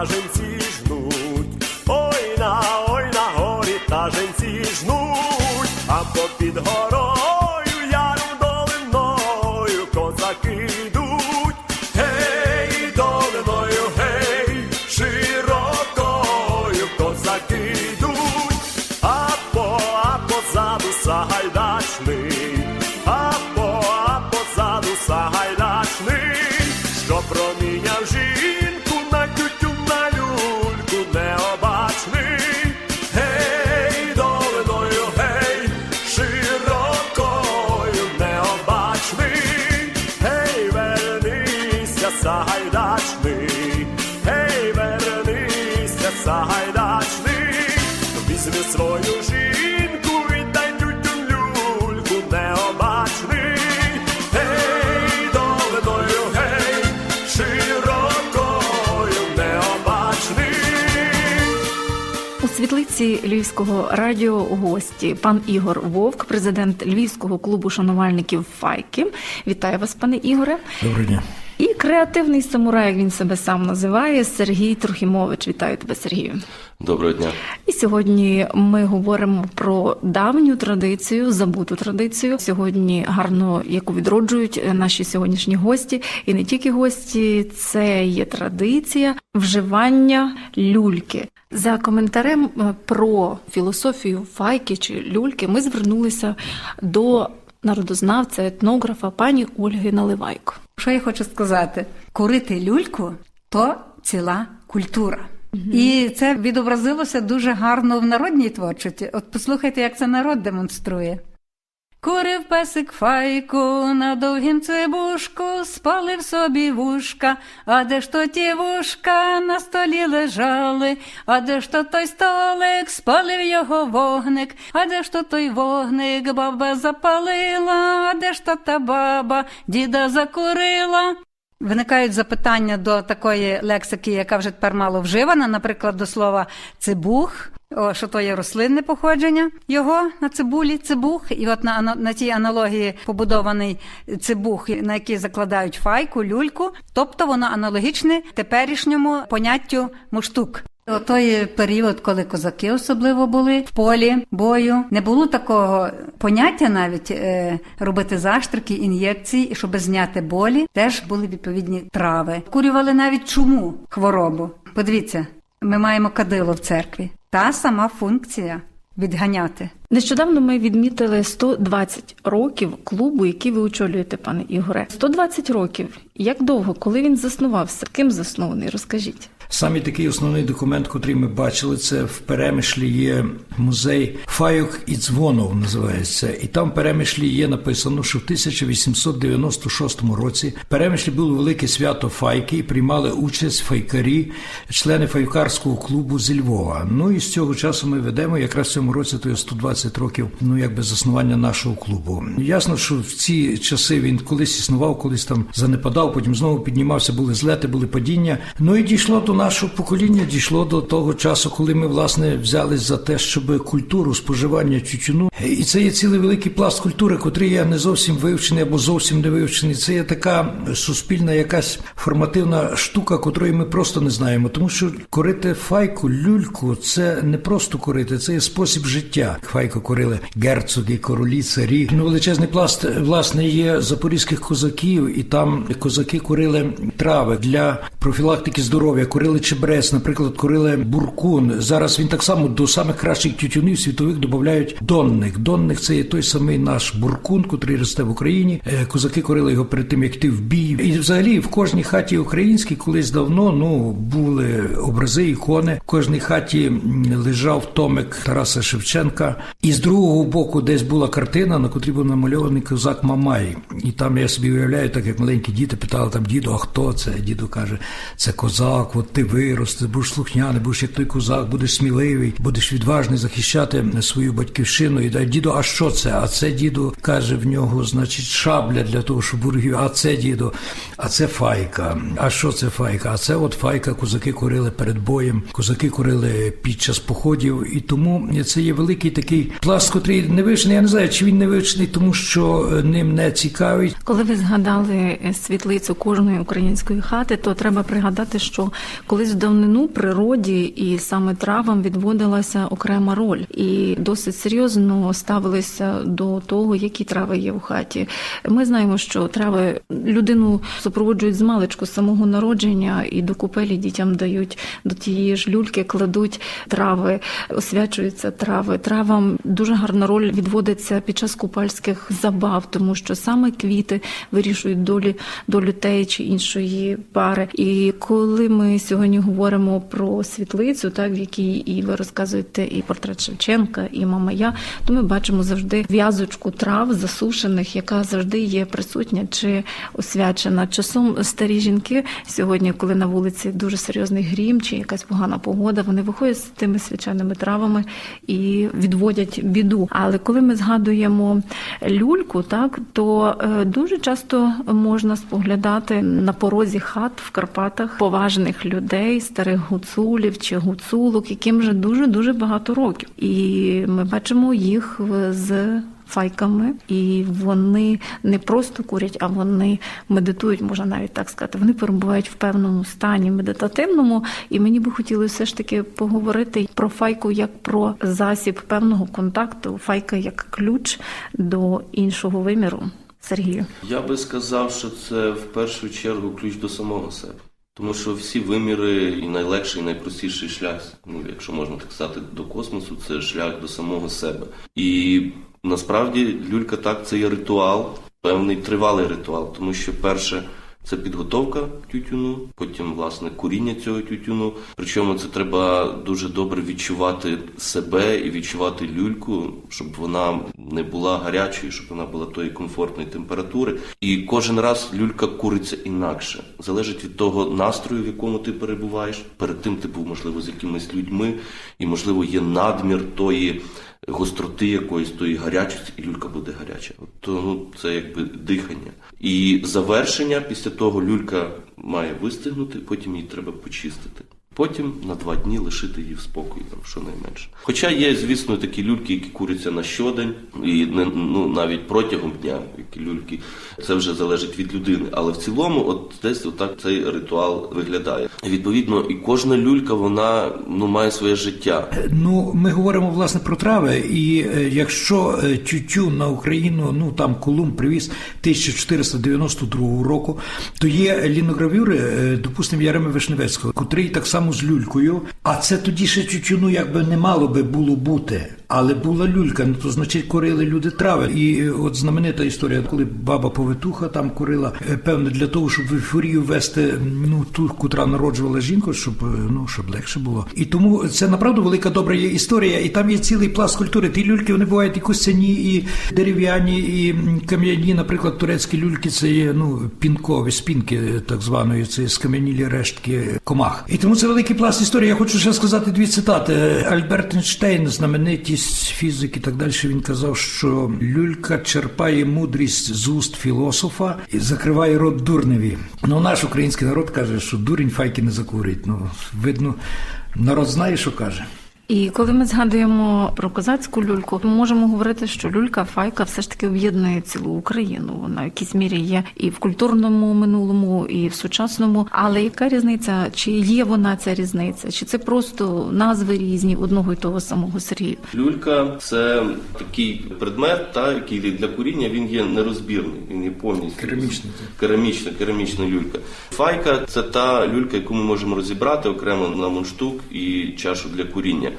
таженці жнуть, ой на, ой на горі таженці жнуть, а попід горою яру долиною козаки йдуть, гей, долиною, гей, широкою козаки йдуть, а по, а позаду сагайдачний, а по, а позаду сагайдачний, що проміняв жінку світлиці Львівського радіо гості пан Ігор Вовк, президент Львівського клубу шанувальників Файки. Вітаю вас, пане Ігоре. Доброго дня. І креативний самурай, як він себе сам називає, Сергій Трохімович. Вітаю тебе, Сергію. Доброго дня. І сьогодні ми говоримо про давню традицію, забуту традицію. Сьогодні гарно яку відроджують наші сьогоднішні гості, і не тільки гості, це є традиція вживання люльки. За коментарем е, про філософію файки чи люльки ми звернулися до народознавця, етнографа пані Ольги Наливайко. Що я хочу сказати? Курити люльку то ціла культура. І це відобразилося дуже гарно в народній творчості. От послухайте, як це народ демонструє. Курив песик файку на довгім цибушку, спалив собі вушка, а де ж то ті вушка на столі лежали, а де ж то той столик, спалив його вогник, а де ж то той вогник, баба запалила, а де ж то та баба, діда закурила. Виникають запитання до такої лексики, яка вже тепер мало вживана, наприклад, до слова цибух, о, що то є рослинне походження його на цибулі, цибух, і от на, на, тій аналогії побудований цибух, на який закладають файку, люльку, тобто воно аналогічне теперішньому поняттю муштук. У той період, коли козаки особливо були в полі бою, не було такого поняття навіть е, робити заштрики, ін'єкції, щоб зняти болі, теж були відповідні трави. Курювали навіть чуму хворобу. Подивіться, ми маємо кадило в церкві. Та сама функція відганяти. Нещодавно ми відмітили 120 років клубу, який ви очолюєте, пане Ігоре. 120 років. Як довго, коли він заснувався? Ким заснований? Розкажіть. Саме такий основний документ, який ми бачили, це в перемишлі є музей Файок і Дзвонов називається. І там в перемишлі є написано, що в 1896 році в перемишлі було велике свято Файки і приймали участь файкарі, члени файкарського клубу зі Львова. Ну і з цього часу ми ведемо якраз в цьому році, то є 120 років, ну якби заснування нашого клубу. Ясно, що в ці часи він колись існував, колись там занепадав, потім знову піднімався, були злети, були падіння. Ну і дійшло до нашого покоління, дійшло до того часу, коли ми власне взялись за те, щоб культуру споживання тютюну. І це є цілий великий пласт культури, котрий я не зовсім вивчений або зовсім не вивчений. Це є така суспільна якась формативна штука, котрої ми просто не знаємо. Тому що корити файку, люльку це не просто корити, це є спосіб життя. Файку корили герцоги, королі, царі. Ну величезний пласт власне є запорізьких козаків, і там козаки курили трави для профілактики здоров'я, курили чебрець, наприклад, курили буркун. Зараз він так само до самих кращих тютюнів світових додають донник. Донник це є той самий наш буркун, котрий росте в Україні. Е, Козаки курили його перед тим, як йти в бій. І взагалі в кожній хаті українській колись давно ну були образи, ікони. В кожній хаті лежав томик Тараса Шевченка. І з другого боку десь була картина, на котрій був намальований козак Мамай. І там я собі уявляю, так як маленькі діти питали там діду, а хто це? Діду каже, це козак, от ти вирос, ти будеш слухняний, будеш як той козак, будеш сміливий, будеш відважний захищати свою батьківщину. І да, діду, а що це? А це діду каже в нього, значить, шабля для того, щоб ворогів. А це діду, а це файка. А що це файка? А це от файка, козаки курили перед боєм, козаки курили під час походів. І тому це є великий такий пласт, котрий не вивчений. Я не знаю, чи він не вивчений, тому що е, ним не цікавить. Коли ви згадали е, світлицю кожної української хати, то треба пригадати, що Колись в давнину природі і саме травам відводилася окрема роль, і досить серйозно ставилися до того, які трави є в хаті. Ми знаємо, що трави людину супроводжують з маличку з самого народження, і до купелі дітям дають до тієї ж люльки, кладуть трави, освячуються трави. Травам дуже гарна роль відводиться під час купальських забав, тому що саме квіти вирішують долі долю теї чи іншої пари. І коли ми сьогодні говоримо про світлицю, так в якій і ви розказуєте і портрет Шевченка, і мама я, то ми бачимо завжди в'язочку трав засушених, яка завжди є присутня чи освячена. Часом старі жінки сьогодні, коли на вулиці дуже серйозний грім чи якась погана погода, вони виходять з тими свяченими травами і відводять біду. Але коли ми згадуємо люльку, так то е, дуже часто можна споглядати на порозі хат в Карпатах поважних людей, старих гуцулів чи гуцулок, яким вже дуже дуже багато років, і ми бачимо їх з. Файками, і вони не просто курять, а вони медитують, можна навіть так сказати. Вони перебувають в певному стані медитативному. І мені би хотілося все ж таки поговорити про файку як про засіб певного контакту, файка як ключ до іншого виміру. Сергію. Я би сказав, що це в першу чергу ключ до самого себе. Тому що всі виміри і найлегший, і найпростіший шлях, ну якщо можна так сказати, до космосу, це шлях до самого себе. І насправді люлька так це є ритуал, певний тривалий ритуал, тому що перше. Це підготовка тютюну, потім власне куріння цього тютюну. Причому це треба дуже добре відчувати себе і відчувати люльку, щоб вона не була гарячою, щоб вона була тої комфортної температури. І кожен раз люлька куриться інакше. Залежить від того настрою, в якому ти перебуваєш. Перед тим ти був можливо з якимись людьми, і можливо є надмір тої гостроти якоїсь тої гарячості, і люлька буде гаряча. То ну, це якби дихання. І завершення після того люлька має вистигнути, потім її треба почистити. Потім на два дні лишити її в спокої, щонайменше. Хоча є, звісно, такі люльки, які куряться на щодень, і не ну навіть протягом дня, які люльки, це вже залежить від людини. Але в цілому, от десь отак цей ритуал виглядає. Відповідно, і кожна люлька вона ну має своє життя. Ну, ми говоримо власне про трави, і е, якщо е, тютюн на Україну, ну там Колумб привіз 1492 року, то є ліногравюри, е, допустимо, Яреми Вишневецького, котрий так само з люлькою. А це тоді ще тютюну якби не мало би було бути. Але була люлька, ну то значить курили люди трави. І е, от знаменита історія, коли баба повитуха там курила, е, певно, для того, щоб в ейфорію вести ну ту, котра народжувала жінку, щоб е, ну щоб легше було. І тому це направду велика добра є історія, і там є цілий пласт культури. Ті люльки вони бувають і костяні, і дерев'яні, і кам'яні. Наприклад, турецькі люльки це є ну пінкові спінки, так званої, це скам'янілі рештки комах. І тому це великий пласт історії. Я хочу ще сказати дві цитати. Альберт Ейнштейн, знаменитість фізик і так далі. Він казав, що люлька черпає мудрість з уст філософа і закриває рот дурневі. Ну наш український народ каже, що дурень файки не закурить. Ну видно, народ знає, що каже. І коли ми згадуємо про козацьку люльку, ми можемо говорити, що люлька файка все ж таки об'єднує цілу Україну. Вона в якійсь мірі є і в культурному минулому, і в сучасному. Але яка різниця? Чи є вона ця різниця? Чи це просто назви різні одного і того самого Сергію? Люлька це такий предмет, та який для куріння він є нерозбірний, він є повністю Керамічний, керамічна, керамічна люлька. Файка це та люлька, яку ми можемо розібрати окремо на мундштук і чашу для куріння.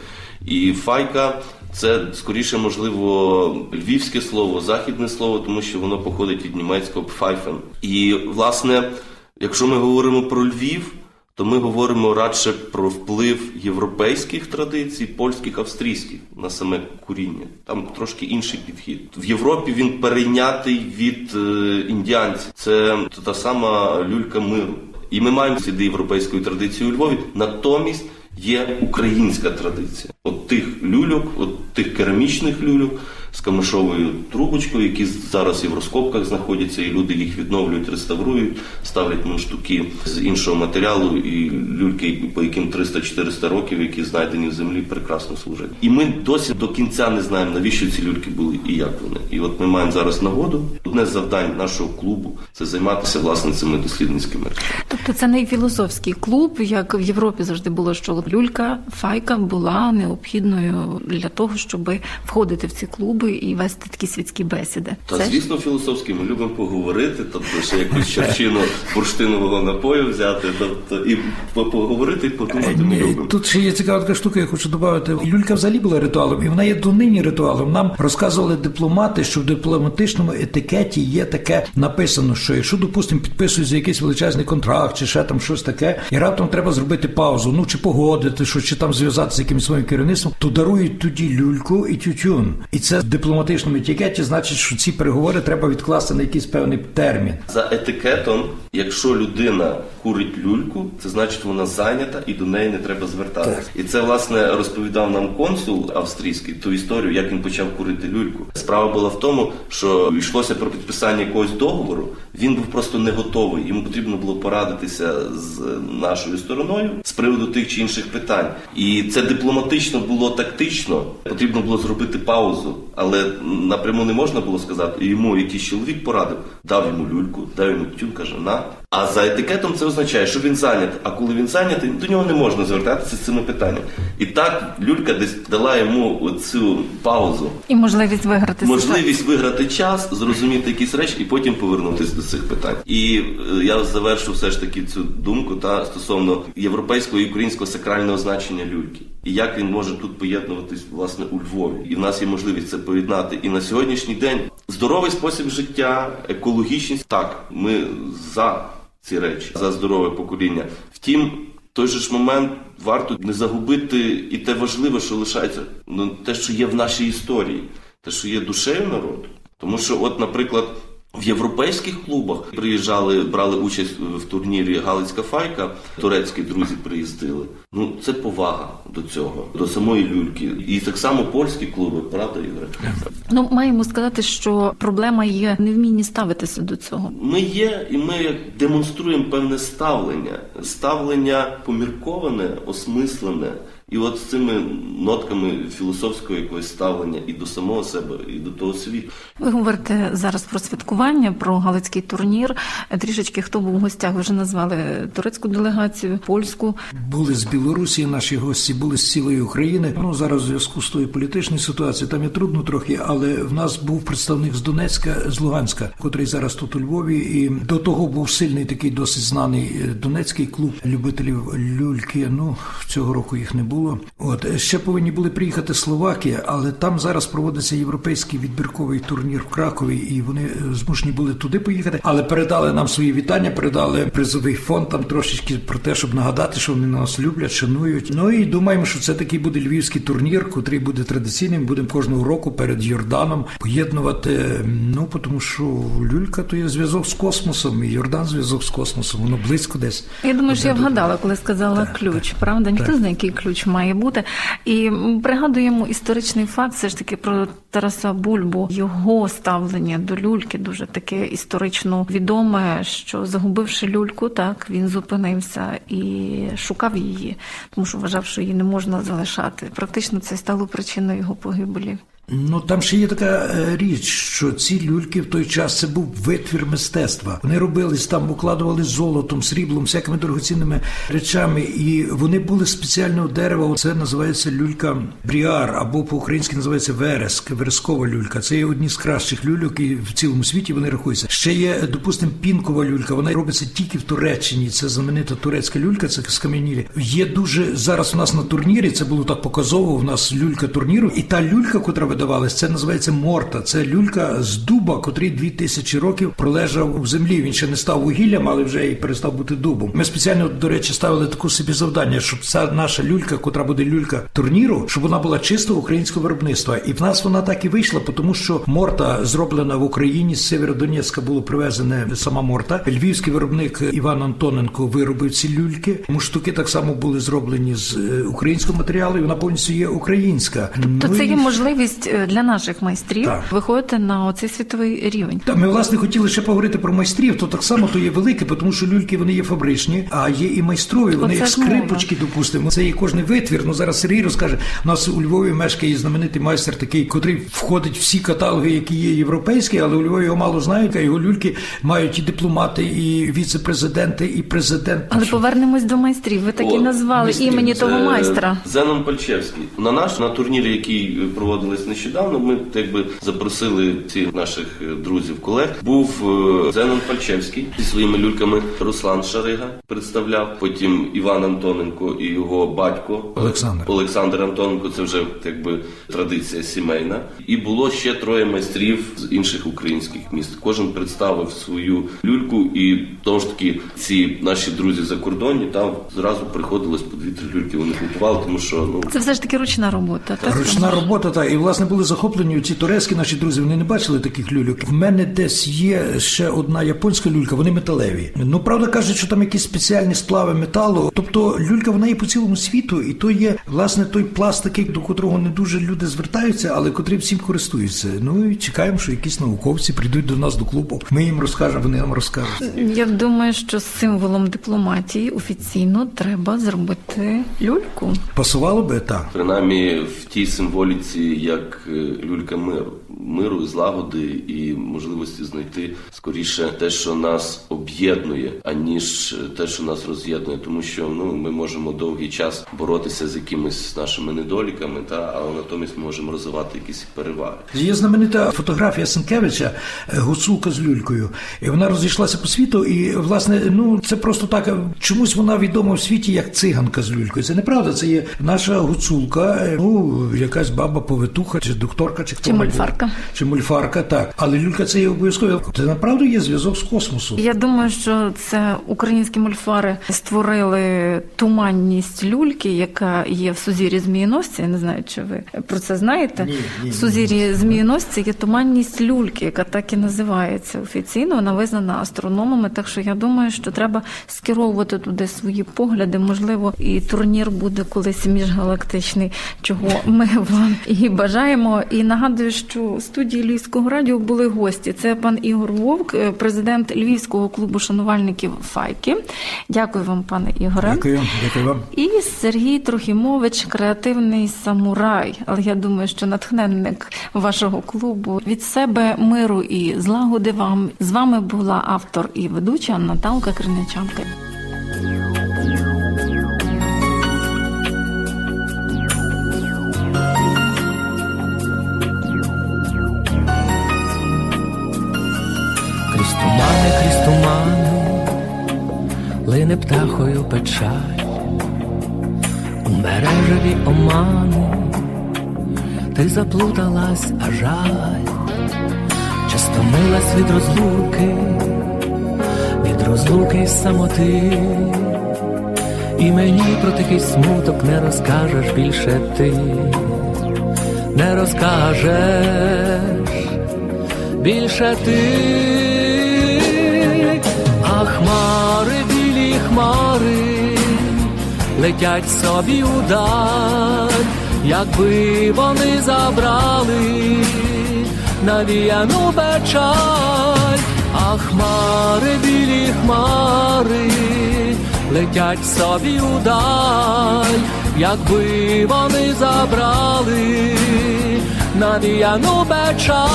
І файка це скоріше, можливо, львівське слово, західне слово, тому що воно походить від німецького пфайфен. І власне, якщо ми говоримо про Львів, то ми говоримо радше про вплив європейських традицій, польських, австрійських на саме куріння. Там трошки інший підхід. В Європі він перейнятий від е, індіанців. Це та сама люлька миру. І ми маємо сліди європейської традиції у Львові. Натомість є українська традиція. От тих люльок, от тих керамічних люльок, з камишовою трубочкою, які зараз і в розкопках знаходяться, і люди їх відновлюють, реставрують, ставлять мундштуки з іншого матеріалу, і люльки, по яким 300-400 років, які знайдені в землі, прекрасно служать. І ми досі до кінця не знаємо, навіщо ці люльки були і як вони. І от ми маємо зараз нагоду. Одне з завдань нашого клубу це займатися власне цими дослідницькими. Тобто це не філософський клуб, як в Європі завжди було, що люлька, файка була необхідною для того, щоб входити в ці клуби і вести такі світські бесіди. Та Це ж- звісно, філософські ми любимо поговорити, тобто ще якусь черчину бурштинового напою взяти, тобто і по- поговорити, і подумати ми любимо. Тут ще є цікава така штука, я хочу додати. Люлька взагалі була ритуалом, і вона є донині ритуалом. Нам розказували дипломати, що в дипломатичному етикеті є таке написано, що якщо, допустимо, підписують за якийсь величезний контракт, чи ще там щось таке, і раптом треба зробити паузу, ну чи погодити, що чи там зв'язатися з якимось своїм керівництвом, то дарують тоді люльку і тютюн. І це дипломатичному етикеті значить, що ці переговори треба відкласти на якийсь певний термін. За етикетом, якщо людина курить люльку, це значить вона зайнята і до неї не треба звертатися. І це власне розповідав нам консул австрійський ту історію, як він почав курити люльку. Справа була в тому, що йшлося про підписання якогось договору. Він був просто не готовий. Йому потрібно було порадитися з нашою стороною з приводу тих чи інших питань. І це дипломатично було тактично. Потрібно було зробити паузу, але напряму не можна було сказати. І йому якийсь чоловік порадив, дав йому люльку, дав йому тютюн, каже на. А за етикетом це означає, що він зайнятий. А коли він зайнятий, до нього не можна звертатися з цими питаннями. І так люлька десь дала йому цю паузу, І можливість виграти можливість виграти час, зрозуміти якісь речі і потім повернутися до цих питань. І е, я завершу все ж таки цю думку та стосовно європейського і українського сакрального значення люльки. І як він може тут поєднуватись власне у Львові, і в нас є можливість це поєднати. І на сьогоднішній день здоровий спосіб життя, екологічність. Так, ми за ці речі, за здорове покоління. Втім, в той же ж момент варто не загубити і те важливе, що лишається, ну те, що є в нашій історії, те, що є душею народу. Тому що, от, наприклад, в європейських клубах приїжджали, брали участь в турнірі Галицька файка, турецькі друзі приїздили. Ну це повага до цього, до самої люльки. І так само польські клуби, правда, Ігоре? Ну маємо сказати, що проблема є невмінні ставитися до цього. Ми є, і ми демонструємо певне ставлення, ставлення помірковане, осмислене. І от з цими нотками філософського якогось ставлення і до самого себе, і до того світу. Ви говорите зараз про святкування, про галицький турнір. Трішечки хто був в гостях, ви вже назвали турецьку делегацію, польську. Були з Білорусі наші гості, були з цілої України. Ну зараз в зв'язку з тою політичною ситуацією там є трудно трохи, але в нас був представник з Донецька, з Луганська, котрий зараз тут у Львові. І до того був сильний такий досить знаний е, донецький клуб любителів люльки. Ну цього року їх не було. От ще повинні були приїхати Словаки, але там зараз проводиться європейський відбірковий турнір в Кракові, і вони е, змушені були туди поїхати, але передали нам свої вітання, передали призовий фонд там трошечки про те, щоб нагадати, що вони нас люблять, шанують. Ну і думаємо, що це такий буде львівський турнір, котрий буде традиційним. Будемо кожного року перед Йорданом поєднувати. Ну тому що люлька то є зв'язок з космосом, і Йордан зв'язок з космосом. Воно близько десь. Я думаю, що я вгадала, коли сказала Так, ключ. так. Правда, ніхто Так. знає, який ключ має бути. І пригадуємо історичний факт, все ж таки про Тараса Бульбу. Його ставлення до люльки дуже таке історично відоме, що загубивши люльку, так він зупинився і шукав її, тому що вважав, що її не можна залишати. Практично це стало причиною його погибелі. Ну там ще є така е, річ, що ці люльки в той час це був витвір мистецтва. Вони робились там, укладували золотом, сріблом, всякими дорогоцінними речами, і вони були спеціального дерева. Це називається люлька бріар, або по-українськи називається вереск, верескова люлька. Це є одні з кращих люльок, і в цілому світі вони рахуються. Ще є, допустимо, пінкова люлька. Вона робиться тільки в Туреччині. Це знаменита турецька люлька, це скам'янілі. Є дуже зараз. У нас на турнірі це було так показово. У нас люлька турніру, і та люлька, котра видавалась, це називається морта. Це люлька з дуба, котрий дві тисячі років пролежав у землі. Він ще не став вугіллям, але вже і перестав бути дубом. Ми спеціально, до речі, ставили таку собі завдання, щоб ця наша люлька, котра буде люлька турніру, щоб вона була чисто українського виробництва. І в нас вона так і вийшла, тому що морта зроблена в Україні з Северодонецька було привезене сама морта. Львівський виробник Іван Антоненко виробив ці люльки. Муштуки так само були зроблені з е, українського матеріалу, і вона повністю є українська. То Ну це і- є можливість для наших майстрів Так. виходити на оцей світовий рівень. Та ми власне хотіли ще поговорити про майстрів. То так само то є велике, тому що люльки вони є фабричні, а є і майстрові. Вони Оце як скрипочки, допустимо. Це є кожний витвір. Ну зараз Сергій розкаже. У нас у Львові мешкає знаменитий майстер, такий, котрий входить в всі каталоги, які є європейські, але у Львові його мало знають. А його люльки мають і дипломати, і віце-президенти, і президент. Але повернемось до майстрів. Ви так і О, назвали майстрів. імені Це того майстра. Зенон Пальчевський. На наш на турнірі, який проводились нещодавно, ми якби запросили цих наших е, друзів, колег. Був е, Зенон Пальчевський зі своїми люльками. Руслан Шарига представляв. Потім Іван Антоненко і його батько Олександр. Олександр Антоненко. Це вже якби традиція сімейна. І було ще троє майстрів з інших українських міст. Кожен представив свою люльку, і тому ж таки ці наші друзі за кордоні там зразу приходилось по дві-три люльки. Вони готували, тому що ну Це все ж таки ручна робота. Так? Ручна робота, та і власне були захоплені ці турецькі наші друзі. Вони не бачили таких люльок. В мене десь є ще одна японська люлька. Вони металеві. Ну правда кажуть, що там якісь спеціальні сплави металу. Тобто люлька вона є по цілому світу, і то є власне той пластик, до котрого не дуже люди звертаються, але котрий всім користуються. Ну і чекаємо, що якісь науковці прийдуть до нас до клубу. Ми їм розкажемо, вони нам розкажуть. Я думаю, що символом дипломатії офіційно треба зробити люльку. Пасувало би так. принаймні в тій символіці, як е, люлька миру, миру, і злагоди і можливості знайти скоріше те, що нас об'єднує, аніж те, що нас роз'єднує, тому що ну ми можемо довгий час боротися з якимись нашими недоліками, та але натомість ми можемо розвивати якісь переваги. Є знаменита фотографія Сенкевича е, гуцулка з люлькою. І вона розійшлася по світу. І власне, ну це просто так. е, Чомусь вона відома в світі як циганка з люлькою. Це неправда. Це є наша гуцулка, е, ну якась баба повитуха, чи докторка, чи хто Чи вона мольфарка. чи мольфарка. Так, але люлька це є обов'язково. Це направду є зв'язок з космосу. Я думаю, що це українські мульфари створили туманність люльки, яка є в сузір'ї змієносця. Я не знаю, чи ви про це знаєте. Ні, ні, ні. в сузір'ї змієносця є туманність люльки, яка так і називається офіційно. Вона визнана астрономами. Так що я думаю, що треба скеровувати туди свої погляди. Можливо, і турнір буде колись міжгалактичний, чого ми вам і бажаємо. І нагадую, що у студії Львівського радіо були гості. Це пан Ігор Вовк, е, президент Львівського клубу шанувальників Файки. Дякую вам, пане Ігоре. Дякую, дякую вам. І Сергій Трохімович, креативний самурай. Але я думаю, що натхненник вашого клубу від себе миру і злагоди вам з вами була автор і ведуча Наталка Криничанка. Лине птахою печаль, у мережеві омани, ти заплуталась, а жаль, чи стомилась від розлуки, від розлуки й самоти, і мені про такий смуток не розкажеш більше ти, не розкажеш більше ти, а хмари, летять собі удар, якби вони забрали навіяну печаль, а хмари, білі хмари, летять собі удаль, якби вони забрали навіяну печаль.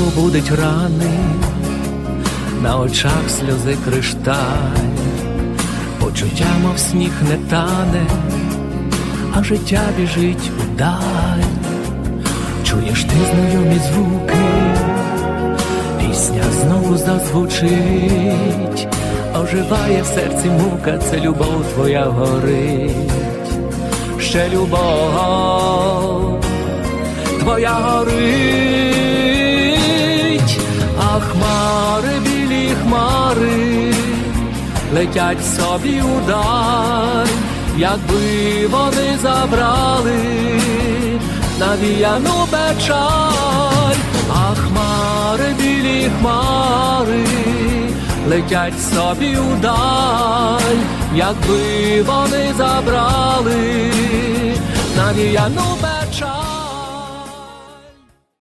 Знову будуть рани, на очах сльози кришталь, почуття, мов сніг не тане, а життя біжить удаль. Чуєш ти знайомі звуки, пісня знову зазвучить, оживає в серці мука, це любов твоя горить, ще любов твоя горить, хмари, білі хмари, летять собі удар, якби вони забрали навіяну печаль, а хмари, білі хмари, летять собі удаль, якби вони забрали навіяну печаль.